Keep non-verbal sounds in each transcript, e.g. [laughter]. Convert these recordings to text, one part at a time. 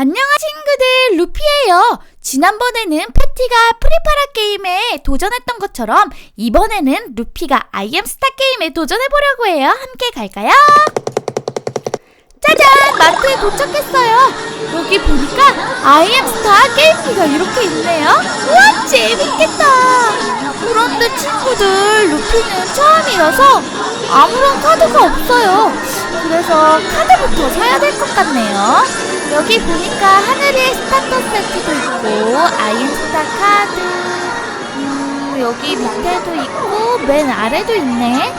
안녕하 친구들 루피예요. 지난번에는 패티가 프리파라 게임에 도전했던 것처럼 이번에는 루피가 아이엠스타 게임에 도전해보려고 해요. 함께 갈까요? 짜잔! 마트에 도착했어요. 여기 보니까 아이엠스타 게임기가 이렇게 있네요. 우와 재밌겠다. 그런데 친구들 루피는 처음이라서 아무런 카드가 없어요. 그래서 카드부터 사야 될 것 같네요. 여기 보니까 하늘의 스타터 세트도 있고 아이엠스타 카드 음, 여기 밑에도 있고 맨 아래도 있네.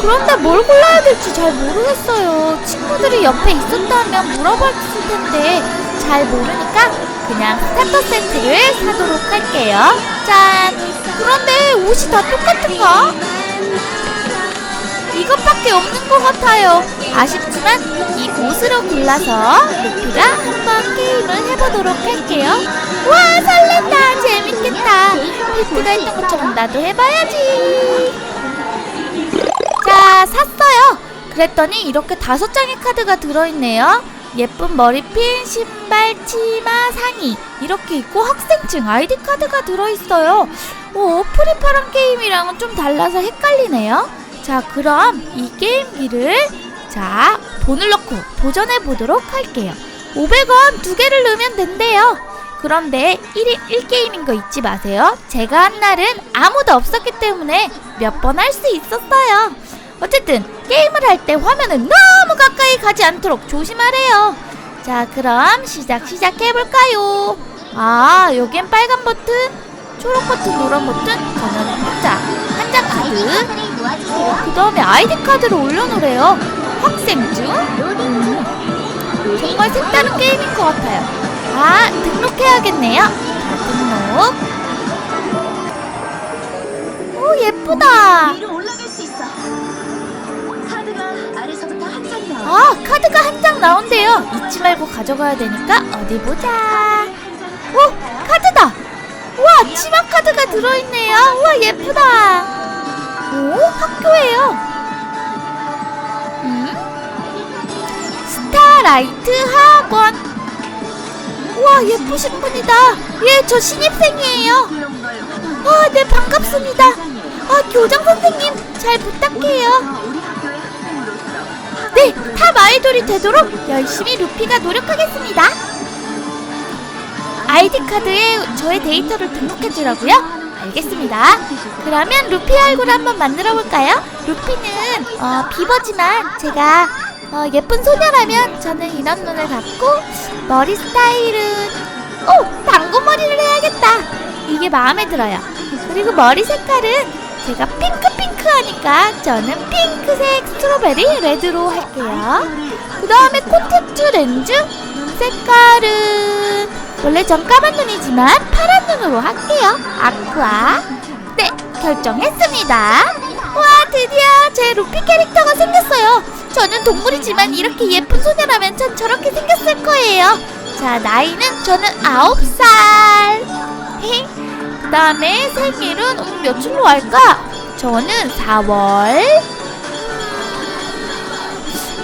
그런데 뭘 골라야 될지 잘 모르겠어요. 친구들이 옆에 있었다면 물어봤을 텐데 잘 모르니까 그냥 스타터 세트를 사도록 할게요. 짠. 그런데 옷이 다 똑같은가? 이것밖에 없는 것 같아요. 아쉽지만 이 옷으로 골라서 루피가 한번 게임을 해보도록 할게요. 와 설렌다 재밌겠다. 페트가 했던 것처럼 나도 해봐야지. 자 샀어요. 그랬더니 이렇게 다섯 장의 카드가 들어있네요. 예쁜 머리핀, 신발, 치마, 상의 이렇게 있고 학생증 아이디 카드가 들어있어요. 오 프리파란 게임이랑은 좀 달라서 헷갈리네요. 자 그럼 이 게임기를 자 돈을 넣고 도전해 보도록 할게요. 500원 두 개를 넣으면 된대요. 그런데 1인 1게임인 거 잊지 마세요. 제가 한 날은 아무도 없었기 때문에 몇 번 할 수 있었어요. 어쨌든 게임을 할 때 화면은 너무 가까이 가지 않도록 조심하래요. 자, 그럼 시작 시작해 볼까요? 아, 여긴 빨간 버튼, 초록 버튼, 노란 버튼. 저는 혼자 한장 카드. 그 다음에 아이디 카드를 올려놓으래요. 학생증. 음, 정말 색다른 게임인 것 같아요. 아, 등록해야겠네요. 자, 등록. 오, 예쁘다. 위로 올라갈 수 있어. 카드가 아래서부터 한 장이 나와. 아, 카드가 한 장 나온대요. 잊지 말고 가져가야 되니까 어디 보자. 오, 카드다. 우와, 치마 카드가 들어있네요. 우와, 예쁘다. 오, 학교예요. 라이트 학원. 우와, 예쁘신 분이다. 예, 저 신입생이에요. 그런 걸 아, 네, 반갑습니다. 아, 교장 선생님, 잘 부탁해요. 우리 학교의 학생으로서 네, 탑 아이돌이 되도록 열심히 루피가 노력하겠습니다. 아이디 카드에 저의 데이터를 등록해주라고요? 알겠습니다. 그러면 루피 얼굴 한번 만들어 볼까요? 루피는 어, 비버지만 제가 어, 예쁜 소녀라면 저는 이런 눈을 갖고 머리 스타일은 오 당구머리를 해야겠다. 이게 마음에 들어요. 그리고 머리 색깔은 제가 핑크핑크하니까 저는 핑크색 스트로베리 레드로 할게요. 그 다음에 콘택트 렌즈 눈 색깔은 원래 전 까만 눈이지만 파란 눈으로 할게요. 아쿠아. 네, 결정했습니다. 와, 드디어 제 루피 캐릭터가 생겼어요. 저는 동물이지만 이렇게 예쁜 소녀라면 전 저렇게 생겼을 거예요. 자, 나이는 저는 아홉 살. 그 다음에 생일은 음, 며칠로 할까? 저는 4월.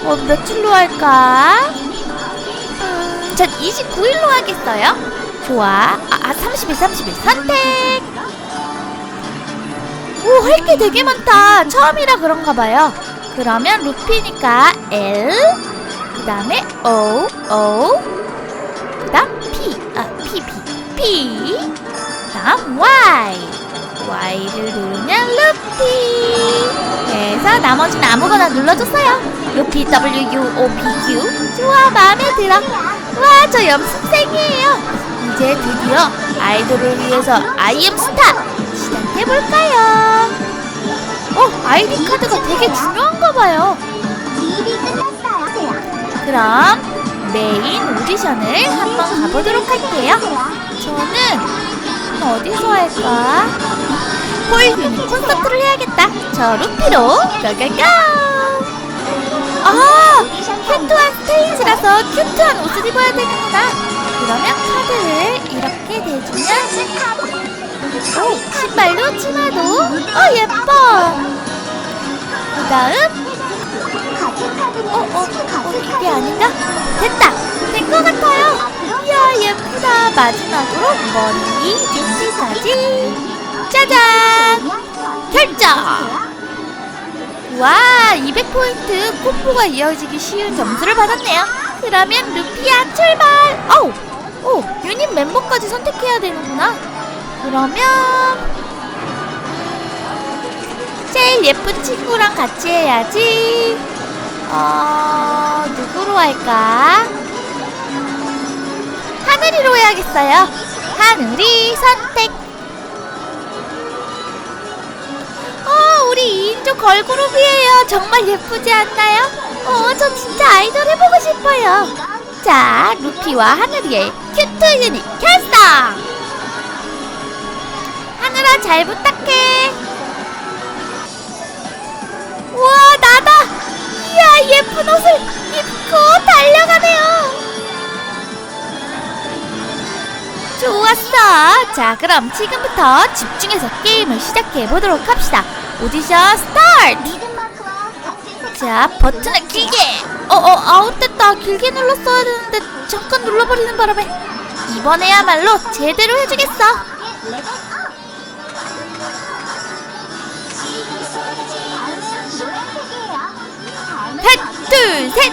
어, 며칠로 할까? 음, 전 29일로 하겠어요. 좋아. 아, 아 30일, 30일. 선택! 오, 할 게 되게 많다. 처음이라 그런가 봐요. 그러면 루피니까 L, 그 다음에 O, O, 그 다음 P, 아, P, P, P, 그 다음 Y. Y를 누르면 루피. 그래서 나머지는 아무거나 눌러줬어요. 루피 W U O P Q. 좋아, 마음에 들어. 와, 저 연습생이에요. 이제 드디어 아이돌을 위해서 아이엠 스타 시작해볼까요? 어, 아이디 카드가 되게 중요한가 봐요. 그럼 메인 오디션을 한번 가보도록 할게요. 저는 어디서 할까? 폴 콘서트를 해야겠다. 저 루피로 고고고! 아! 큐트한 스테이지라서 큐트한 옷을 입어야 되는구나. 그러면 카드를 이렇게 대주면 오! 신발도 치마도 어 예뻐! 그 다음 어, 어, 어, 이게 아닌가? 됐다! 된 것 같아요! 예쁘다. 마지막으로 머리 눈빛까지. 짜잔! 결정! 와, 200포인트 콤보가 이어지기 쉬운 점수를 받았네요. 그러면 루피야 출발! 어우! 오, 유닛 멤버까지 선택해야 되는구나. 그러면 제일 예쁜 친구랑 같이 해야지. 어, 누구로 할까? 하늘이로 해야겠어요. 하늘이 선택. 어, 우리 2인조 걸그룹이에요. 정말 예쁘지 않나요? 어, 저 진짜 아이돌 해보고 싶어요. 자, 루피와 하늘이의 큐트 유닛 결성! 하늘아, 잘 부탁해. 우와, 나다! 이야, 예쁜 옷을 입고 달려가네요. 좋았어. 자, 그럼 지금부터 집중해서 게임을 시작해 보도록 합시다. 오디션 스타트! 자, 버튼을 길게! 어, 어, 아웃됐다. 길게 눌렀어야 되는데 잠깐 눌러버리는 바람에 이번에야말로 제대로 해주겠어. 하나, 둘, 셋!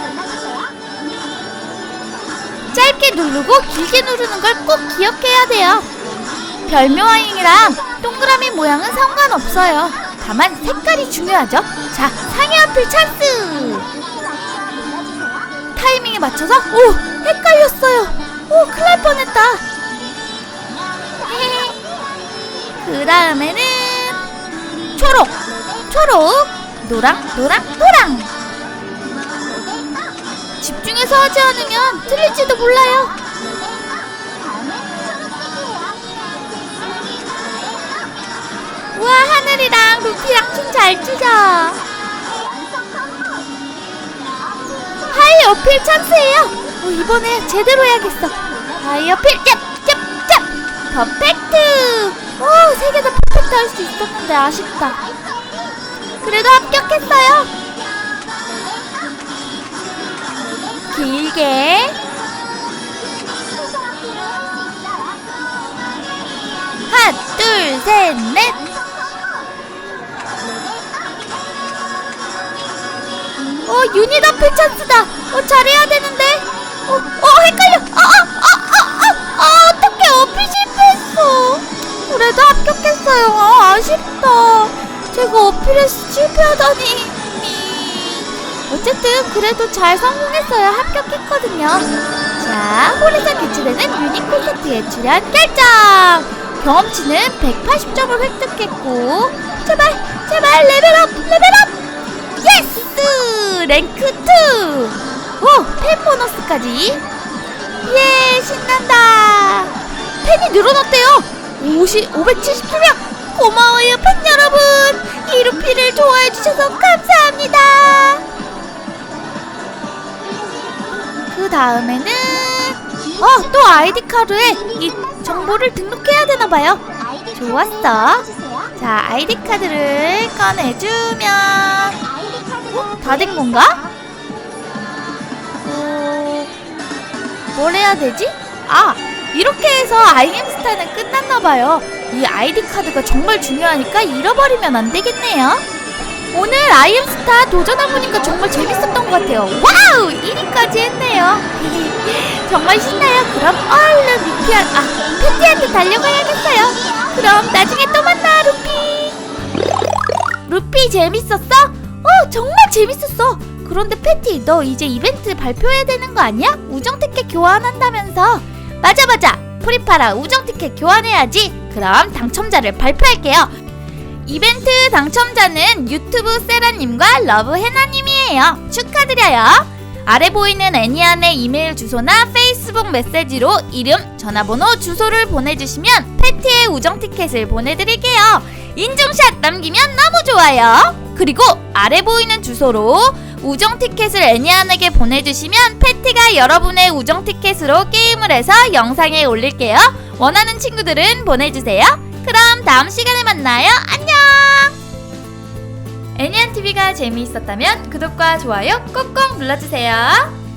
짧게 누르고 길게 누르는 걸 꼭 기억해야 돼요. 별묘와잉이랑 동그라미 모양은 상관없어요. 다만 색깔이 중요하죠. 자, 상의 어필 찬스! 타이밍에 맞춰서 오! 헷갈렸어요. 오, 큰일 날 뻔했다. [laughs] 그 다음에는 초록, 초록, 노랑, 노랑, 노랑. 집중해서 하지 않으면 틀릴지도 몰라요. 우와, 하늘이랑 루피랑 춤 잘 추죠. 하이 어필 찬스예요. 어, 이번에 제대로 해야겠어. 하이 어필 짭, 짭, 짭. 퍼펙트. 오, 세개다 퍼펙트 할 수 있었는데 아쉽다. 그래도 합격했어요. 길게. 하나, 둘, 셋, 넷. 어, 유닛 어필 찬스다. 어, 잘해야 되는데. 어, 어, 헷갈려. 아, 아, 아, 아, 아, 아, 어떡해. 어필 실패했어. 그래도 합격했어요. 아, 아쉽다. 제가 어필에 실패하다니. 어쨌든 그래도 잘 성공했어요. 합격했거든요. 자, 홀에서 개최되는 유닛 콘서트에 출연 결정! 경험치는 180점을 획득했고 제발 제발 레벨업 레벨업! 예스! 랭크 2 오, 팬 보너스까지! 예 신난다! 팬이 늘어났대요. 50, 577명! 고마워요 팬 여러분! 이루피를 좋아해 주셔서 감사합니다 그 다음에는 어 또 아이디 카드에 이 정보를 등록해야 되나 봐요. 좋았어. 자 아이디 카드를 꺼내주면 어? 다된 건가? 어, 뭘 해야 되지? 아 이렇게 해서 아이엠스타는 끝났나 봐요. 이 아이디 카드가 정말 중요하니까 잃어버리면 안 되겠네요. 오늘 아이엠스타 도전해보니까 정말 재밌었던 것 같아요. 와우! 1위까지 했네요. [laughs] 정말 신나요. 그럼 얼른 루피한, 아, 패티한테 달려가야겠어요. 그럼 나중에 또 만나, 루피. 루피 재밌었어? 어, 정말 재밌었어. 그런데 패티, 너 이제 이벤트 발표해야 되는 거 아니야? 우정 티켓 교환한다면서. 맞아, 맞아. 프리파라 우정 티켓 교환해야지. 그럼 당첨자를 발표할게요. 이벤트 당첨자는 유튜브 세라님과 러브 해나님이에요. 축하드려요. 아래 보이는 애니안의 이메일 주소나 페이스북 메시지로 이름, 전화번호, 주소를 보내주시면 패티의 우정 티켓을 보내드릴게요. 인증샷 남기면 너무 좋아요. 그리고 아래 보이는 주소로 우정 티켓을 애니안에게 보내주시면 패티가 여러분의 우정 티켓으로 게임을 해서 영상에 올릴게요. 원하는 친구들은 보내주세요. 그럼 다음 시간에 만나요. 안녕! 애니안TV가 재미있었다면 구독과 좋아요 꼭꼭 눌러주세요.